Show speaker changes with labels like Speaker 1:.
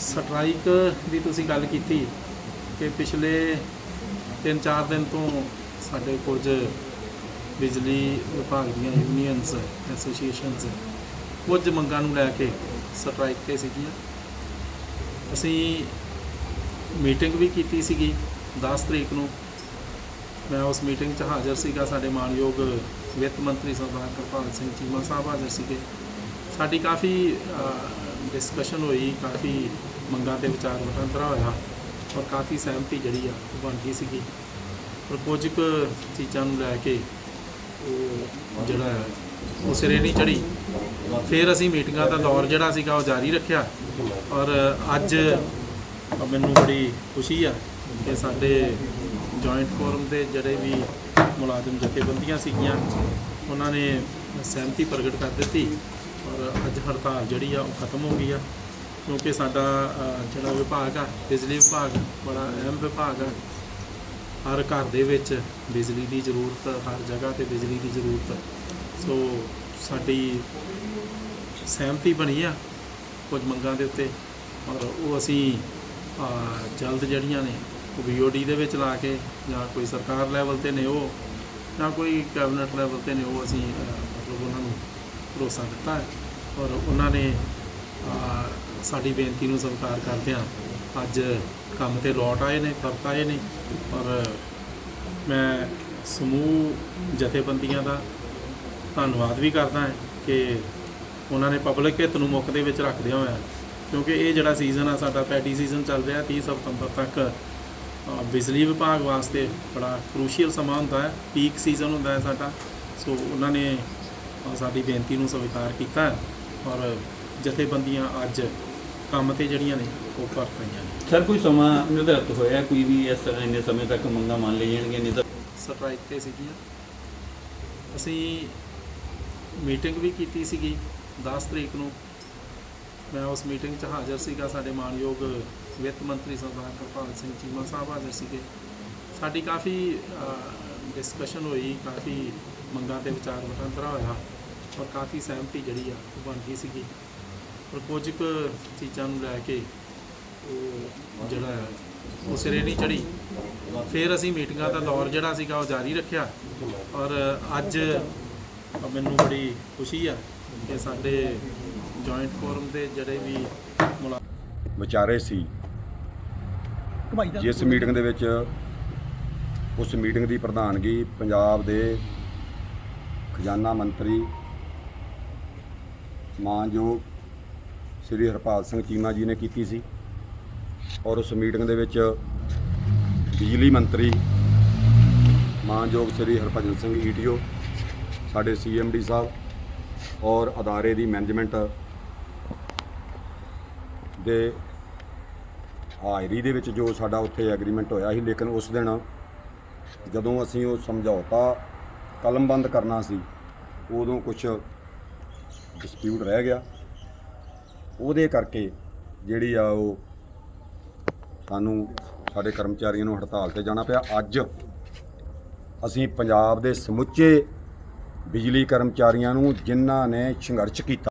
Speaker 1: Strike ਦੀ ਤੁਸੀਂ ਗੱਲ ਕੀਤੀ ਕਿ ਪਿਛਲੇ 3-4 ਦਿਨ ਤੋਂ ਸਾਡੇ ਕੁਝ ਬਿਜਲੀ ਵਿਭਾਗ ਦੀਆਂ ਯੂਨੀਅਨਸ ਐਸੋਸੀਏਸ਼ਨਸ ਕੁਝ ਮੰਗਾਂ ਨੂੰ ਲੈ ਕੇ ਸਟ੍ਰਾਈਕ ਤੇ ਸੀਗੀਆਂ। ਅਸੀਂ ਮੀਟਿੰਗ ਵੀ ਕੀਤੀ ਸੀਗੀ 10 ਤਰੀਕ ਨੂੰ। ਮੈਂ ਉਸ ਮੀਟਿੰਗ 'ਚ ਹਾਜ਼ਰ ਸੀਗਾ। ਸਾਡੇ ਮਾਨਯੋਗ ਵਿੱਤ ਮੰਤਰੀ ਸਰਦਾਰ ਕਿਰਪਾਲ ਸਿੰਘ ਚੀਮਾ ਸਾਹਿਬ ਹਾਜ਼ਰ ਸੀਗੇ। ਸਾਡੀ ਕਾਫੀ ਡਿਸਕਸ਼ਨ ਹੋਈ ਕਾਫੀ ਮੰਗਾਂ ਤੇ ਵਿਚਾਰ ਵਟਾਂਦਰਾ ਹੋਇਆ ਔਰ ਕਾਫੀ ਸਹਿਮਤੀ ਜਿਹੜੀ ਆ ਉਹ ਬਣ ਗਈ ਸੀਗੀ। ਪਰ ਕੁਝ ਕੁ ਚੀਜ਼ਾਂ ਨੂੰ ਲੈ ਕੇ ਉਹ ਜਿਹੜਾ ਹੈ, ਉਹ ਸਿਰੇ ਨਹੀਂ ਚੜੀ ਫਿਰ ਅਸੀਂ ਮੀਟਿੰਗਾਂ ਦਾ ਦੌਰ ਜਿਹੜਾ ਸੀਗਾ ਉਹ ਜਾਰੀ ਰੱਖਿਆ ਔਰ ਅੱਜ ਮੈਨੂੰ ਬੜੀ ਖੁਸ਼ੀ ਆ ਕਿ ਸਾਡੇ ਜੁਆਇੰਟ ਫੋਰਮ ਦੇ ਜਿਹੜੇ ਵੀ ਮੁਲਾਜ਼ਮ ਜਥੇਬੰਦੀਆਂ ਸੀਗੀਆਂ ਉਹਨਾਂ ਨੇ ਸਹਿਮਤੀ ਪ੍ਰਗਟ ਕਰ ਦਿੱਤੀ। ਅੱਜ ਹੜਤਾਲ ਜਿਹੜੀ ਆ ਉਹ ਖਤਮ ਹੋ ਗਈ ਆ, ਕਿਉਂਕਿ ਸਾਡਾ ਜਿਹੜਾ ਵਿਭਾਗ ਆ, ਬਿਜਲੀ ਵਿਭਾਗ ਬੜਾ ਅਹਿਮ ਵਿਭਾਗ ਆ। ਹਰ ਘਰ ਦੇ ਵਿੱਚ ਬਿਜਲੀ ਦੀ ਜ਼ਰੂਰਤ, ਹਰ ਜਗ੍ਹਾ ਤੇ ਬਿਜਲੀ ਦੀ ਜ਼ਰੂਰਤ। ਸੋ ਸਾਡੀ ਸਹਿਮਤੀ ਬਣੀ ਆ ਕੁਝ ਮੰਗਾਂ ਦੇ ਉੱਤੇ ਔਰ ਉਹ ਅਸੀਂ ਜਲਦ ਜਿਹੜੀਆਂ ਨੇ, ਉਹ BOD ਦੇ ਵਿੱਚ ਲਾ ਕੇ ਜਾਂ ਕੋਈ ਸਰਕਾਰ ਲੈਵਲ ਤੇ ਨੇ ਉਹ, ਜਾਂ ਕੋਈ ਕੈਬਨਿਟ ਲੈਵਲ ਤੇ ਨੇ ਉਹ ਅਸੀਂ ਮਤਲਬ ਉਹਨਾਂ ਨੂੰ ਭਰੋਸਾ ਦਿੱਤਾ ਹੈ। ਔਰ ਉਹਨਾਂ ਨੇ ਸਾਡੀ ਬੇਨਤੀ ਨੂੰ ਸਵੀਕਾਰ ਕਰਦਿਆਂ ਅੱਜ ਕੰਮ ਤੇ ਲੌਟ ਆਏ ਨੇ ਪਰਤ ਆਏ ਨੇ ਔਰ ਮੈਂ ਸਮੂਹ ਜਥੇਬੰਦੀਆਂ ਦਾ ਧੰਨਵਾਦ ਵੀ ਕਰਦਾ ਹਾਂ ਕਿ ਉਹਨਾਂ ਨੇ ਪਬਲਿਕ ਹਿੱਤ ਨੂੰ ਮੁੱਖ ਦੇ ਵਿੱਚ ਰੱਖਦਿਆਂ ਹੋਇਆ, ਕਿਉਂਕਿ ਇਹ ਜਿਹੜਾ ਸੀਜ਼ਨ ਆ, ਸਾਡਾ ਪੈਡੀ ਸੀਜ਼ਨ ਚੱਲ ਰਿਹਾ 30 ਸਤੰਬਰ ਤੱਕ ਬਿਜਲੀ ਵਿਭਾਗ ਵਾਸਤੇ ਬੜਾ ਕ੍ਰੂਸ਼ੀਅਲ ਸਮਾਂ ਹੁੰਦਾ ਹੈ ਪੀਕ ਸੀਜ਼ਨ ਹੁੰਦਾ ਹੈ ਸਾਡਾ। ਸੋ ਉਹਨਾਂ ਨੇ ਸਾਡੀ ਬੇਨਤੀ ਨੂੰ ਸਵੀਕਾਰ ਕੀਤਾ ਔਰ ਜਥੇਬੰਦੀਆਂ ਅੱਜ ਕੰਮ ਤੇ ਜਿਹੜੀਆਂ ਨੇ ਉਹ ਪਰਤ ਰਹੀਆਂ ਨੇ।
Speaker 2: ਸਰ ਕੋਈ ਸਮਾਂ ਨਿਰਧਾਰਿਤ ਹੋਇਆ? ਕੋਈ ਵੀ ਇਸ ਤਰ੍ਹਾਂ ਇੰਨੇ ਸਮੇਂ ਤੱਕ ਮੰਗਾਂ ਮੰਨ ਲਈ ਜਾਣਗੀਆਂ ਨਹੀਂ ਤਾਂ
Speaker 1: ਸਟ੍ਰਾਈਕ ਤੇ ਸੀਗੀਆਂ। ਅਸੀਂ ਮੀਟਿੰਗ ਵੀ ਕੀਤੀ ਸੀਗੀ 10 ਤਰੀਕ ਨੂੰ। ਮੈਂ ਉਸ ਮੀਟਿੰਗ 'ਚ ਹਾਜ਼ਰ ਸੀਗਾ। ਸਾਡੇ ਮਾਨਯੋਗ ਵਿੱਤ ਮੰਤਰੀ ਸਰਦਾਰ ਕਿਰਪਾਲ ਸਿੰਘ ਚੀਮਾ ਸਾਹਿਬ ਹਾਜ਼ਰ ਸੀਗੇ। ਸਾਡੀ ਕਾਫੀ ਡਿਸਕਸ਼ਨ ਹੋਈ ਕਾਫੀ ਮੰਗਾਂ ਤੇ ਵਿਚਾਰ ਵਟਾਂਦਰਾ ਹੋਇਆ। ਔਰ ਕਾਫੀ ਸਹਿਮਤੀ ਜਿਹੜੀ ਆ ਉਹ ਬਣ ਗਈ ਸੀਗੀ। ਪਰ ਕੁਝ ਕੁ ਚੀਜ਼ਾਂ ਨੂੰ ਲੈ ਕੇ ਉਹ ਜਿਹੜਾ ਉਹ ਸਿਰੇ ਨਹੀਂ ਚੜੀ ਫਿਰ ਅਸੀਂ ਮੀਟਿੰਗਾਂ ਦਾ ਦੌਰ ਜਿਹੜਾ ਸੀਗਾ ਉਹ ਜਾਰੀ ਰੱਖਿਆ। ਔਰ ਅੱਜ ਮੈਨੂੰ ਬੜੀ ਖੁਸ਼ੀ ਆ ਕਿ ਸਾਡੇ ਜੁਆਇੰਟ ਫੋਰਮ ਦੇ ਜਿਹੜੇ ਵੀ
Speaker 3: ਵਿਚਾਰੇ ਸੀ। ਜਿਸ ਮੀਟਿੰਗ ਦੇ ਵਿੱਚ ਉਸ ਮੀਟਿੰਗ ਦੀ ਪ੍ਰਧਾਨਗੀ ਪੰਜਾਬ ਦੇ ਖਜ਼ਾਨਾ ਮੰਤਰੀ ਮਾਨਯੋਗ ਸ੍ਰੀ ਹਰਪਾਲ ਸਿੰਘ ਚੀਮਾ ਜੀ ਨੇ ਕੀਤੀ ਸੀ ਔਰ ਉਸ ਮੀਟਿੰਗ ਦੇ ਵਿੱਚ ਬਿਜਲੀ ਮੰਤਰੀ ਮਾਨਯੋਗ ਸ੍ਰੀ ਹਰਭਜਨ ਸਿੰਘ ਈਟੀਓ, ਸਾਡੇ ਸੀਐਮਡੀ ਸਾਹਿਬ ਔਰ ਅਦਾਰੇ ਦੀ ਮੈਨੇਜਮੈਂਟ ਦੇ ਹਾਜ਼ਰੀ ਦੇ ਵਿੱਚ ਜੋ ਸਾਡਾ ਉੱਥੇ ਐਗਰੀਮੈਂਟ ਹੋਇਆ ਸੀ, ਲੇਕਿਨ ਉਸ ਦਿਨ ਜਦੋਂ ਅਸੀਂ ਉਹ ਸਮਝੌਤਾ ਕਲਮਬੰਦ ਕਰਨਾ ਸੀ, ਉਦੋਂ ਕੁਝ ਡਿਸਪਿਊਟ ਰਹਿ ਗਿਆ। ਉਹਦੇ ਕਰਕੇ ਜਿਹੜੀ ਆ ਉਹ ਸਾਨੂੰ ਸਾਡੇ ਕਰਮਚਾਰੀਆਂ ਨੂੰ ਹੜਤਾਲ ਤੇ ਜਾਣਾ ਪਿਆ। ਅੱਜ ਅਸੀਂ ਪੰਜਾਬ ਦੇ ਸਮੁੱਚੇ ਬਿਜਲੀ ਕਰਮਚਾਰੀਆਂ ਨੂੰ ਜਿਨ੍ਹਾਂ ਨੇ ਸੰਘਰਸ਼ ਕੀਤਾ